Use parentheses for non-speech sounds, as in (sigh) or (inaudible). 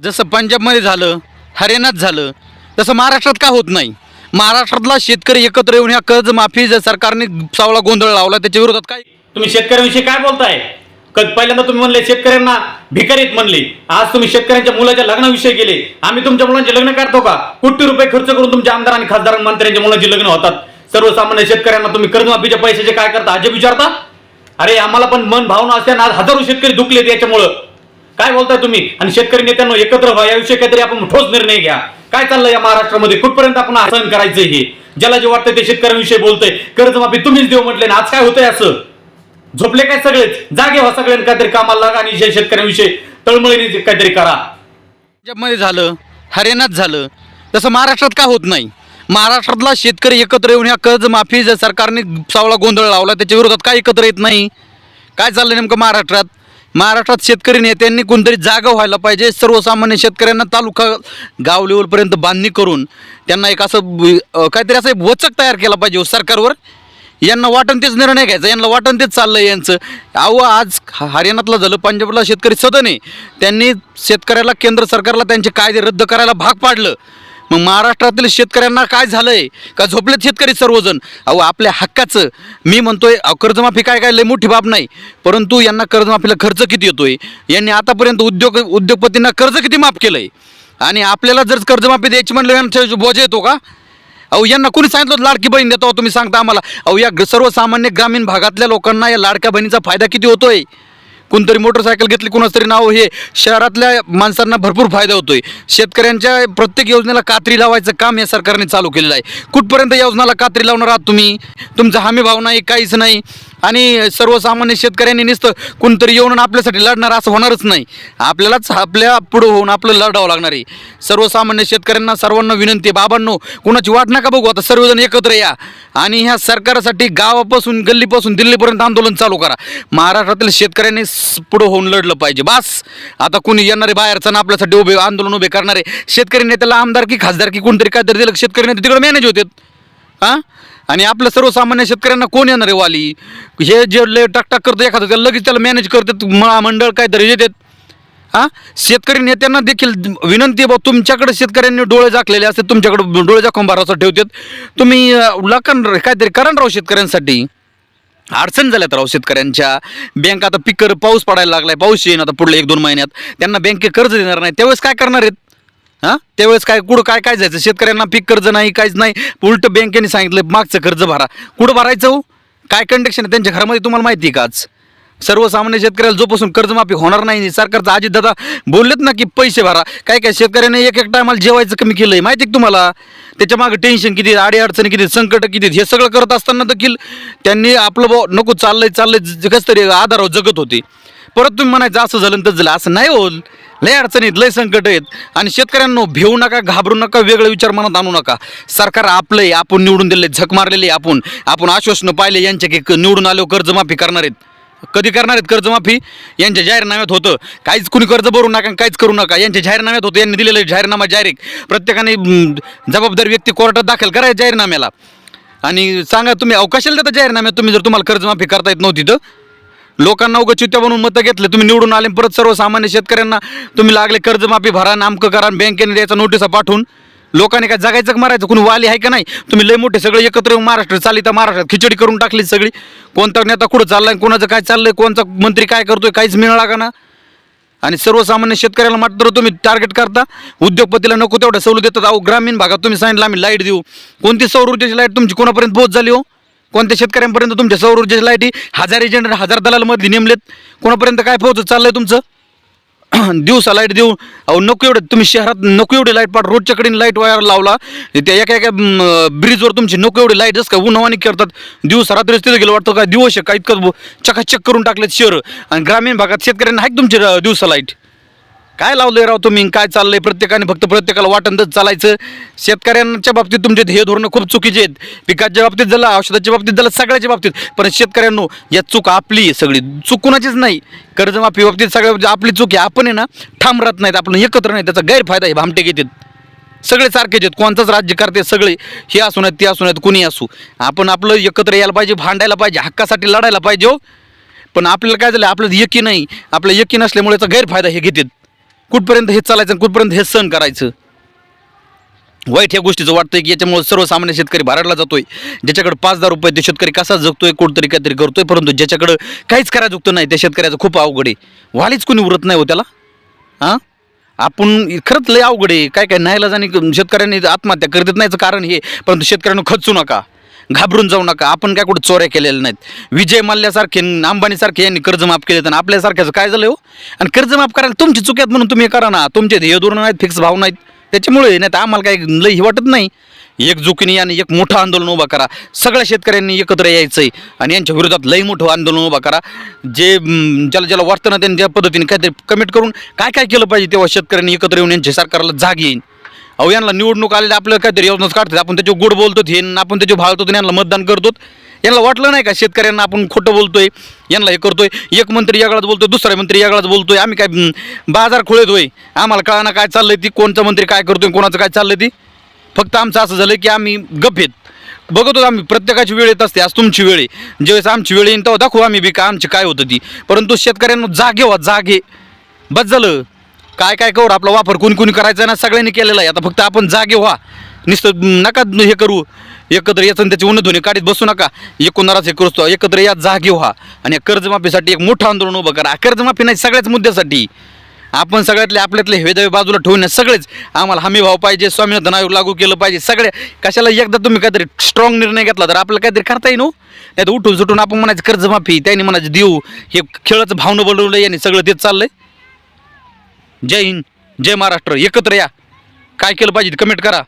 जसं पंजाबमध्ये झालं हरियाणात झालं तसं महाराष्ट्रात का होत नाही? महाराष्ट्रातला शेतकरी एकत्र येऊन ह्या कर्जमाफी जर सरकारने सावळा गोंधळ लावला त्याच्या विरोधात काय? तुम्ही शेतकऱ्यांविषयी काय बोलताय? पहिल्यांदा तुम्ही म्हणले शेतकऱ्यांना भिकारीत म्हणले. आज तुम्ही शेतकऱ्यांच्या मुलाच्या लग्नाविषयी गेले. आम्ही तुमच्या मुलांचे लग्न करतो का? कोटी रुपये खर्च करून तुमच्या आमदार आणि खासदार आणि मंत्र्यांच्या मुलांची लग्न होतात. सर्वसामान्य शेतकऱ्यांना तुम्ही कर्जमाफीच्या पैशाचे काय करता? अजब विचारता? अरे आम्हाला पण मन भावना असताना आज हजारो शेतकरी दुखलेत याच्यामुळं. काय बोलताय तुम्ही? आणि शेतकरी नेत्यांना एकत्र व्हा. याविषयी काहीतरी आपण ठोस निर्णय घ्या. काय चाललंय या महाराष्ट्रामध्ये? कुठपर्यंत आपण आसन करायचं हे? ज्याला जे वाटतं ते शेतकऱ्यांविषयी बोलतंय. कर्जमाफी तुम्हीच देऊ म्हटले ना आज काय होतंय असं? झोपले काय सगळेच? जागे व्हा सगळ्यांनी काहीतरी कामाला लागा आणि शेतकऱ्यांविषयी तळमळीने काहीतरी करा. पंजाबमध्ये झालं हरियाणात झालं तसं महाराष्ट्रात का होत नाही? महाराष्ट्रातला शेतकरी एकत्र येऊन ह्या कर्जमाफी जर सरकारने सावळा गोंधळ लावला त्याच्या विरोधात काय एकत्र येत नाही? काय चाललं नेमकं महाराष्ट्रात? महाराष्ट्रात शेतकरी नेत्यांनी कोणतरी जागा व्हायला पाहिजे. सर्वसामान्य शेतकऱ्यांना तालुका गाव लेवलपर्यंत बांधणी करून त्यांना एक असं काहीतरी असं एक वचक तयार केला पाहिजे हो सरकारवर. यांना वाटण तेच निर्णय घ्यायचा. यांना वाटण तेच चाललंय यांचं. अहो आज हरियाणातलं झालं पंजाबला शेतकरी सदन आहे. त्यांनी शेतकऱ्याला केंद्र सरकारला त्यांचे कायदे रद्द करायला भाग पाडलं. मग महाराष्ट्रातील शेतकऱ्यांना काय झालंय? का झोपलेत शेतकरी सर्वजण? अहो आपल्या हक्काचं मी म्हणतोय कर्जमाफी काय काय लय मोठी बाब नाही. परंतु यांना कर्जमाफीला खर्च किती येतोय? यांनी आतापर्यंत उद्योग उद्योगपतींना कर्ज किती माफ केलंय? आणि आपल्याला जर कर्जमाफी द्यायची म्हणलं यांच्या बोजा येतो का? अहो यांना कोणी सांगितलं होतं लाडकी बहीण देतो तुम्ही सांगता आम्हाला. अहो या ग- सर्वसामान्य ग्रामीण भागातल्या लोकांना या लाडक्या बहिणीचा फायदा किती होतोय? कोणतरी मोटरसायकल घेतली कोणाच तरी नाव हे शहरातल्या माणसांना भरपूर फायदा होतोय. शेतकऱ्यांच्या प्रत्येक योजनेला कात्री लावायचं काम या सरकारने चालू केलेलं आहे. कुठपर्यंत योजनाला कात्री लावणार आहात तुम्ही? तुमचा हमी भाव नाही काहीच नाही. आणि सर्वसामान्य शेतकऱ्यांनी नुसतं कोणतरी येऊन आपल्यासाठी लढणार असं होणारच नाही. आपल्यालाच आपल्या पुढं होऊन आपलं लढावं लागणार आहे. सर्वसामान्य शेतकऱ्यांना सर्वांना विनंती बाबांनो कुणाची वाट नका बघू आता सर्वजण एकत्र या. आणि ह्या सरकारसाठी गावापासून गल्लीपासून दिल्लीपर्यंत आंदोलन चालू करा. महाराष्ट्रातील शेतकऱ्यांनी पुढं होऊन लढलं पाहिजे. बास! आता कोणी येणारे बाहेरचं ना आपल्यासाठी उभे आंदोलन उभे करणारे शेतकरी नेत्याला आमदार की खासदार की कोणतरी काहीतरी दिलं शेतकरी नेते तिकडे मॅनेज होतात. हां आणि आपलं सर्वसामान्य शेतकऱ्यांना कोण येणार आहे वाली? हे जे लय टाकटाक करतं एखादं त्याला लगेच त्याला मॅनेज करतात महामंडळ काहीतरी येतात. हां? शेतकरी नेत्यांना देखील विनंती आहे बा तुमच्याकडे शेतकऱ्यांनी डोळे झाकलेले असतात तुमच्याकडे डोळे झाकून भरोसा ठेवतात. तुम्ही लकान काहीतरी करा ना राव शेतकऱ्यांसाठी. अडचण झाल्यात राव शेतकऱ्यांच्या. बँक आता पिकर पाऊस पडायला लागलाय पाऊस येईन आता पुढल्या एक दोन महिन्यात. त्यांना बँके कर्ज देणार नाही. त्यावेळेस काय करणार आहेत? हां? त्यावेळेस काय कुठं काय काय जायचं? शेतकऱ्यांना पीक कर्ज नाही काहीच नाही. उलट बँकेने सांगितलं मागचं कर्ज भरा. कुठं भरायचं हो? काय कंडिक्शन आहे? त्यांच्या घरामध्ये तुम्हाला माहिती आहे का आज? सर्वसामान्य शेतकऱ्याला जोपासून कर्जमाफी होणार नाही. सरकारचा अजित दादा बोललेत ना की पैसे भरा. काय काय शेतकऱ्याने एक एक टायमाला जेवायचं कमी केलं आहे माहिती आहे तुम्हाला? त्याच्यामागे टेन्शन किती अडी अडचणी किती संकट किती हे सगळं करत असताना देखील त्यांनी आपलं भाऊ नको चाललंय चाललंय कसं तरी आधारावर जगत होते. परत तुम्ही म्हणायचं असं झालं तर झालं. असं नाही होल लय अडचणीत लय संकट आहेत. आणि शेतकऱ्यांनो भिवू नका घाबरू नका वेगळे विचार मनात आणू नका. सरकार आपलं आहे आपण निवडून दिले झक मारलेले आपण. आपण आश्वासनं पाहिले यांच्या की निवडून आलो कर्जमाफी करणार आहेत. कधी करणार आहेत कर्जमाफी? यांच्या जाहीरनाम्यात होतं. काहीच कुणी कर्ज भरू नका काहीच करू नका. यांच्या जाहीरनाम्यात होतं. यांनी दिलेलं जाहीरनामा जाहीर प्रत्येकाने जबाबदार व्यक्ती कोर्टात दाखल करायचं जाहीरनाम्याला. आणि सांगा तुम्ही अवकाशाला देता जाहीरनाम्यात? तुम्ही जर तुम्हाला कर्जमाफी करता येत नव्हती तर? लोकांना उगा चित्त्या बनवून मतं घेतले. तुम्ही निवडून आले परत सर्वसामान्य शेतकऱ्यांना तुम्ही लागले कर्जमाफी भरा नामकं करा बँकेने द्यायचा नोटिसा पाठवून. लोकांनी काय जगायचं का मारायचं? कोणी वाली आहे का नाही? तुम्ही लय मोठे सगळे एकत्र येऊन महाराष्ट्र चालली तर महाराष्ट्रात खिचडी करून टाकली सगळी. कोणता नेता कुठं चाललाय कोणाचं काय चाललंय? कोणता मंत्री काय करतोय? काहीच मिळाला का ना? आणि सर्वसामान्य शेतकऱ्याला मात्र तुम्ही टार्गेट करता. उद्योगपतीला नको तेवढ्या सवलत देतात. अहो ग्रामीण भागात तुम्ही सांगितलं आम्ही लाइट देऊ. कोणती सौर ऊर्जेची लाइट तुमची कोणापर्यंत पोहोच झाली हो? कोणत्या शेतकऱ्यांपर्यंत तुमच्या सौर ऊर्जेची लाईटी हजार एजंट हजार दलालमध्ये नेमलेत. कोणापर्यंत काय पोहोचत चाललंय तुमचं? (clears throat) दिवसा लाइट देऊ अहो नको एवढे तुम्ही शहरात नको एवढी लाइट पाठ रोडच्या कडे लाइट वायर लावला. त्या एका एका ब्रिजवर तुमची नको एवढी लाइट जसं काय उन्हावानी करतात. दिवस रात्रीच तिथे गेलं वाटतं काय दिवस आहे का? इतकं चकाचक करून टाकलेत शहर. आणि ग्रामीण भागात शेतकऱ्यांना आहे तुमची दिवसा लाइट. काय लावलंय राव तुम्ही? काय चाललंय? प्रत्येकाने फक्त प्रत्येकाला वाटणच चालायचं. शेतकऱ्यांच्या बाबतीत तुमचे ध्येय धोरणं खूप चुकीचे आहेत. पिकाच्या बाबतीत झालं औषधाच्या बाबतीत झालं सगळ्याच्या बाबतीत. पण शेतकऱ्यांनो या चूक आपली सगळी. चूक कुणाचीच नाही. कर्जमाफी बाबतीत सगळ्या आपली चूक आहे. आपण आहे ना ठाम राहत नाहीत. आपण एकत्र नाही. त्याचा गैरफायदा आहे. भामटे घेतात सगळे सारखेच आहेत. कोणतंच राज्य करते सगळे. हे असू नयेत ते असू नयेत कुणी असू. आपण आपलं एकत्र यायला पाहिजे भांडायला पाहिजे हक्कासाठी लढायला पाहिजे हो. पण आपल्याला काय झालं आपलं यकी नाही. आपलं यकी नसल्यामुळे याचा गैरफायदा हे घेतात कुठपर्यंत हे चालायचं आणि कुठपर्यंत हे सहन करायचं? वाईट ह्या गोष्टीचं वाटतंय की याच्यामुळे सर्वसामान्य शेतकरी भाराडला जातोय. ज्याच्याकडे पाच दहा रुपये ते शेतकरी कसा जगतोय कुठतरी काहीतरी करतोय परंतु ज्याच्याकडं काहीच करायला जगतो नाही त्या शेतकऱ्याचं खूप अवघड आहे. व्हालीच कोणी उरत नाही हो त्याला? हां? आपण खरंच लय अवघड आहे. काय काय नाहीला जाणे शेतकऱ्यांनी आत्महत्या करत नाहीचं कारण हे परंतु शेतकऱ्यांना खचू नका. घाबरून जाऊ नका. आपण काय कुठं चोऱ्या केलेल्या नाहीत. विजय मल्ल्यासारखे अंबानीसारखे यांनी कर्ज माफ केले तर आपल्यासारख्याचं काय झालं हो? आणि कर्ज माफ करायला तुमची चुक्यात म्हणून तुम्ही करा ना. तुमचे ध्येय धोरण नाहीत फिक्स भाव नाहीत. त्याच्यामुळे नाही तर आम्हाला काही लई वाटत नाही. एकजुकीने आणि एक मोठं आंदोलन उभा करा. सगळ्या शेतकऱ्यांनी एकत्र यायचं आहे आणि यांच्या विरोधात लई मोठं आंदोलन उभा करा. जे ज्याला ज्याला वाटतं ना त्यांनी पद्धतीने काहीतरी कमिट करून काय काय केलं पाहिजे तेव्हा शेतकऱ्यांनी एकत्र येऊन यांच्या सरकारला जाग येईन. अहो यांना निवडणूक आलेली आपलं काहीतरी योजनाच काढतात. आपण त्याच्यावर गोड बोलतो हे आपण त्याच्यावर भाळतो आणि यांना मतदान करतो यांना वाटलं नाही का शेतकऱ्यांना आपण खोटं बोलतोय? यांना हे करतोय. एक मंत्री यागळाच बोलतोय दुसरा मंत्री यागळाच बोलतोय. आम्ही काय बाजार खोळत होय. आम्हाला कळाना काय चाललंय ती कोणचा मंत्री काय करतोय कोणाचं काय चाललंय ती. फक्त आमचं असं झालं की आम्ही गप्पेत बघतो आम्ही प्रत्येकाची वेळ येत असते आज तुमची वेळ आहे. ज्यावेळेस आमची वेळ येईन तेव्हा दाखवू आम्ही बी का आमची काय होतं ती. परंतु शेतकऱ्यांना जागे व्हा जागे. बस झालं. काय काय करू? आपला वापर कोणी कोणी करायचा ना सगळ्यांनी केलेला आहे. आता फक्त आपण जागे व्हा. नुसतं नका हे करू. एकत्र याचं आणि त्याची उन्नध्वनी काढीत बसू नका. एकोणाराच हे करू. एकत्र या जागे व्हा. आणि कर्जमाफीसाठी एक मोठं आंदोलन उभं करा. कर्जमाफी नाही सगळ्याच मुद्द्यासाठी. आपण सगळ्यातले आपल्यातले हेदवे बाजूला ठेवून सगळेच. आम्हाला हमी भाव पाहिजे स्वामीनाथन आयोग लागू केलं पाहिजे सगळ्या कशाला एकदा तुम्ही काहीतरी स्ट्रॉंग निर्णय घेतला तर आपल्याला काहीतरी करता येईल हो. नाही तर उठून सुटून आपण म्हणायचं कर्जमाफी त्यांनी म्हणायचं देऊ. हे खेळाचं भावनं बनवलं यांनी सगळं तेच चाललंय. जय हिंद जय महाराष्ट्र एकत्र या. काय केलं पाहिजे कमेंट करा.